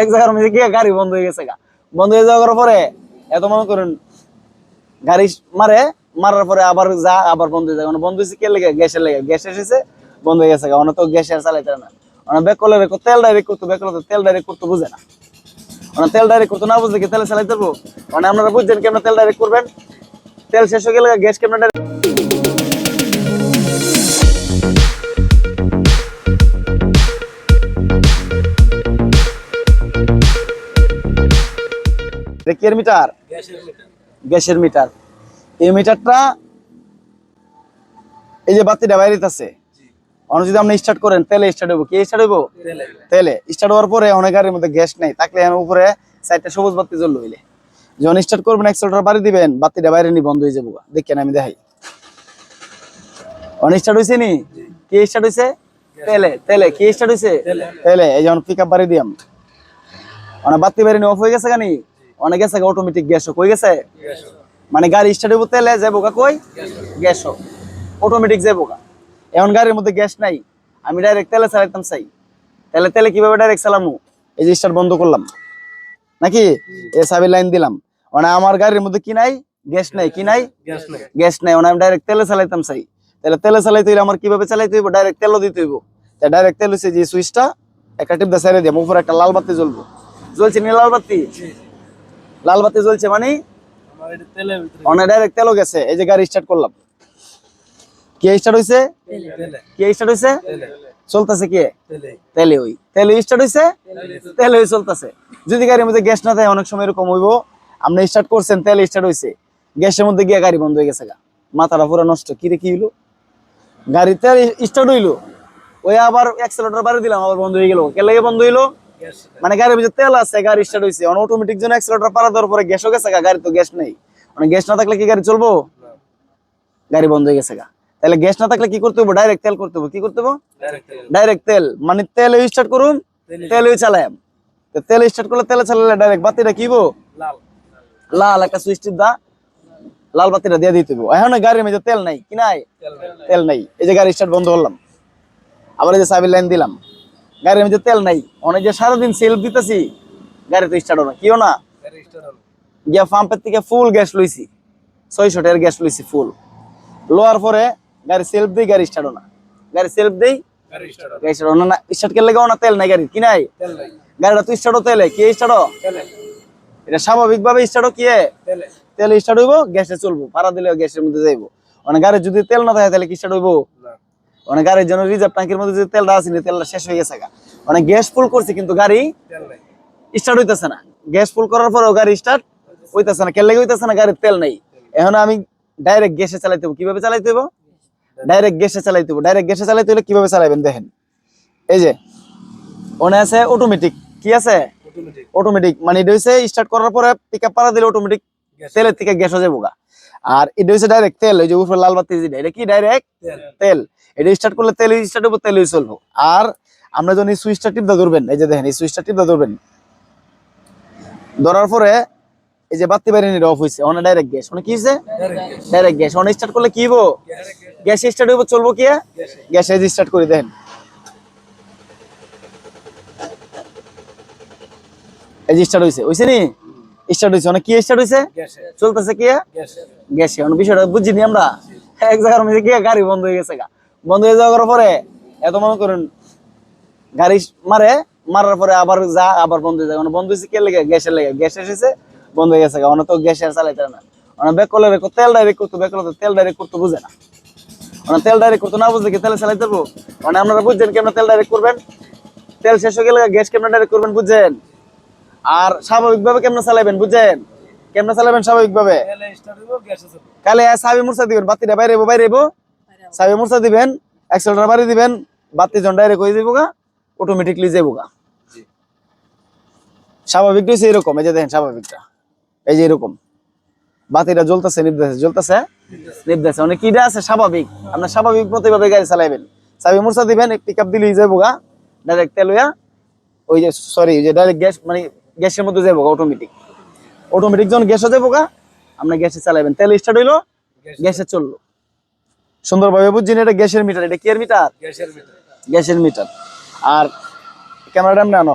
এক জায়গার মধ্যে গিয়ে গাড়ি বন্ধ হয়ে গেছে গা। বন্ধ হয়ে যাওয়ার পরে এত মনে করেন গাড়ি মারে, মারার পরে আবার যা, আবার বন্ধ হয়ে যায়। মানে বন্ধ হয়েছে কে লেগে? গ্যাসের লেগে। গ্যাস এসেছে, বন্ধ হয়ে গেছে মানে তো গ্যাসের চালাইতে না। ব্যাক করলে রেখো তেল ডাইরেক্ট করতো ব্যাক করলে তেল ডাইরেক্ট করতে, বুঝে না। মানে তেল ডাইরেক্ট করতে, না বুঝলে কি তেলে চালাইতে পারব? মানে আপনারা বুঝছেন কেমন তেল ডাইরেক্ট করবেন? তেল শেষ হয়ে গেলে গ্যাস কেমন direct- এটা কি এর মিটার? গ্যাসের মিটার। এই মিটারটা এই যে বাতিটা বাইরে আছে অনেক যদি আপনি স্টার্ট করেন তেলে স্টার্ট হইব। কি স্টার্ট হইব? তেলে। স্টার্ট হওয়ার পরে অনেক গাড়ির মধ্যে গ্যাস নেই। থাকলে উপরে সাইডটা সবুজ বাতি জ্বললো হইলে। যখন স্টার্ট করবেন এক্সেলটার বাড়ি দিবেন বাতিটা বাইরে নি বন্ধ হয়ে যাব দেখেন আমি দেখাই। অনেক স্টার্ট হয়েছে নি? কি স্টার্ট হয়েছে তেলে। তেলে। কি স্টার্ট হয়েছে তেলে। এই যখন পিক আপ বাড়ি দিয়াম। অনেক বাতি বাইরে অফ হয়ে গেছে কানি অনেক গেছে অটোমেটিক গ্যাস কই গেছে? মানে গাড়ি স্টার্ট হইব তেলে যাব গা কই? গ্যাস অটোমেটিক যাব গা। এখন গাড়ির মধ্যে গ্যাস নাই। আমি ডাইরেক্ট তেলে চালাইতাম চাই। তাহলে তেলে কীভাবে ডাইরেক্ট চালামু? এই যে স্টার্ট বন্ধ করলাম। নাকি? এ সাবি লাইন দিলাম। মানে আমার গাড়ির মধ্যে কি নাই? গ্যাস নাই। কি নাই? গ্যাস নাই। মানে আমি ডাইরেক্ট তেলে চালাইতাম চাই। তাহলে তেলে চালাইতে হইলে আমার কীভাবে চালাইতে হইব? ডাইরেক্ট তেলও দিতে হইব। তা ডাইরেক্ট তেল হচ্ছে যে সুইচটা একটা টিপ দা সাইডে দিয়ে উপরে একটা লাল বাতি জ্বলবো। জ্বলছে নি লাল বাতি? লাল বাতি জ্বলছে মানে? অনেক ডাইরেক্ট তেলও গেছে। এই যে গাড়ি স্টার্ট করলাম। কে স্টার্ট হইছে? কে স্টার্ট হইছে? চলতেছে কে? তেলে। ওই। তেলে স্টার্ট হইছে? তেলে। ওই চলতেছে। যদি গাড়ির মধ্যে গ্যাস না থাকে অনেক সময় এরকম হইব। আপনি স্টার্ট করছেন তেলে স্টার্ট হইছে। গ্যাসের মধ্যে গিয়ে গাড়ি বন্ধ হয়ে গেছে গা। মাথাটা পুরো নষ্ট। কি রে কি হইল? গাড়ি তেল স্টার্ট হইল। ওই আবার অ্যাক্সেলেটর বাড়ি দিলাম আবার বন্ধ হয়ে গেল। কে লাগে বন্ধ হইল? মানে গাড়ির ভিতরে তেল আছে গাড়ি স্টার্ট হইছে। অটোমেটিক জন্য অ্যাক্সেলেটর পাড়া দেওয়ার পরে গ্যাসও গেছে গা গাড়ি তো গ্যাস নেই। মানে গ্যাস না থাকলে কি গাড়ি চলবো? গাড়ি বন্ধ হয়ে গেছে গা। তাহলে গ্যাস না থাকলে কি করতে হবে ডাইরেক্ট তেল করতে হবে কি করতে হবে ডাইরেক্ট তেল। মানে তেল স্টার্ট করুন তেল চালাম তো তেল স্টার্ট করলে তেলে চালালে ডাইরেক্ট বাতিটা কিবো লাল। একটা সুইচ দা। লাল বাতিটা দিয়ে দিতে হবে এখন গাড়ির মধ্যে তেল নাই কি নাই? তেল নাই। এই যে গাড়ি স্টার্ট বন্ধ করলাম। আবার এই যে সাবির লাইন দিলাম। গাড়ির মধ্যে তেল নাই। অনেক যে সারাদিন সেলফ দিতেছি গাড়ি তো স্টার্ট না। কিও না? গিয়া পাম্পের থেকে ফুল গ্যাস লইছি। ছয়শো টাকার গ্যাস লইছি ফুল লোয়ার পরে গাড়ি সেলফ দেই গাড়ি স্টার্ট না। গাড়ি সেলফ দেই গাড়ি স্টার্ট না। স্টার্ট করলে না তেল নাই গাড়ি কি নাই? গাড়িটা তো স্টার্টও তেলে। কি স্টার্ট এটা স্বাভাবিকভাবে স্টার্টও কি তেল। স্টার্ট হইব গ্যাসে চলবো। ভাড়া গ্যাসের মধ্যে যাইবো। মানে গাড়ি যদি তেল না থাকে তাহলে কি স্টার্ট হইব? মানে গাড়ির জন্য রিজার্ভ ট্যাঙ্কের মধ্যে যে তেলটা আছে তেলটা শেষ হয়ে গেছে। মানে গ্যাস ফুল করছে কিন্তু গাড়ি স্টার্ট হইতেছে না। গ্যাস ফুল করার পরেও গাড়ি স্টার্ট হইতেছে না। কেলে হইতেছে না গাড়ির তেল নেই? এখন আমি ডাইরেক্ট গ্যাসে চালাইতে হব। কীভাবে চালাইতে হব? ডাইরেক্ট গ্যাসে চালাইতে হব। ডাইরেক্ট গ্যাসে চালাইতে হলে কীভাবে চালাবেন দেখেন। এই যে ওনে আছে অটোমেটিক কি আছে? অটোমেটিক মানে এটা হচ্ছে স্টার্ট করার পরে পিক আপ পাড়া দিলে অটোমেটিক তেলের থেকে গ্যাস হয়ে যাব গা। আর এটা হচ্ছে ডাইরেক্ট তেল ওই যে উপরে লাল বাতি যেটা এটা কি ডাইরেক্ট তেল। এটা স্টার্ট করলে তেল স্টার্ট হব তেলই চলবো। আর আমরা যখন এই সুইচটা টিপটা ধরবেন এই যে দেখেন এই সুইচটা টিপটা ধরবেন। ধরার পরে এই যে বাতি বাইরে অফ হয়েছে অনেক ডাইরেক্ট গ্যাস অনেক কি হয়েছে ডাইরেক্ট গ্যাস অনেক স্টার্ট করলে কি হব গ্যাস স্টার্ট হইব চলবো কি গ্যাস স্টার্ট করে দেখেন এই স্টার্ট হয়েছে হয়েছে নি? স্টার্ট হয়েছে। অনেক কি স্টার্ট হয়েছে? চলতেছে কি? গ্যাসে। অনেক বিষয়টা বুঝিনি আমরা। এক জায়গার মধ্যে গিয়ে গাড়ি বন্ধ হয়ে গেছে বন্ধ হয়ে যাওয়ার পরে এত মনে করেন গাড়ি মারে মারার পরে আবার যা আবার বন্ধ হয়ে যায়। মানে বন্ধ হয়েছে কে লেগে? গ্যাসের লেগে। গ্যাস এসেছে বন্ধ হয়ে গেছে অনেক তো গ্যাসের চালাইতে না। অনেক রেখো তেল ডাইরেক্ট করতো ব্যাক করলে তেল ডাইরেক্ট করতে বুঝে না। মানে তেল ডাইরেক্ট করতে না বুঝলে কি তেলে চালাইতে পারব? মানে আপনারা বুঝছেন কেমন তেল ডাইরেক্ট করবেন? তেল শেষ হয়ে গেলে গ্যাস কেমন ডাইরেক্ট করবেন বুঝছেন? আর স্বাভাবিকভাবে কেমন চালাবেন বুঝছেন? কেমন চালাবেন স্বাভাবিকভাবে? কালে সাবি মুরসা দিবেন বাতিটা বাইরে বাইরে। সাবি মুরসা দিবেন অ্যাক্সেলটার বাড়ি দিবেন বাতি জন ডাইরেক্ট হয়ে যাব গা অটোমেটিকলি যাব গা স্বাভাবিকটা হচ্ছে এরকম এই যে দেখেন স্বাভাবিকটা। এই যে এরকম। বাতিটা জ্বলতেছে নিবতেছে জ্বলতেছে নিবতেছে মানে কিটা আছে স্বাভাবিক। আপনার স্বাভাবিক মতো এভাবে গাড়ি চালাইবেন। সাবি মুরসা দিবেন পিক আপ দিলেই যাব গা ডাইরেক্ট তেল হইয়া ওই যে সরি যে ডাইরেক্ট গ্যাস মানে গ্যাসের মধ্যে যাব অটোমেটিক অটোমেটিক যখন গ্যাসে যাব গা আপনি গ্যাসে চালাবেন তেল স্টার্ট হইল গ্যাসে। চলল। সুন্দরভাবে বুঝছেন এটা গ্যাসের মিটার এটা কি এর মিটার গ্যাসের মিটার আর ক্যামেরাটা আপনি আনো।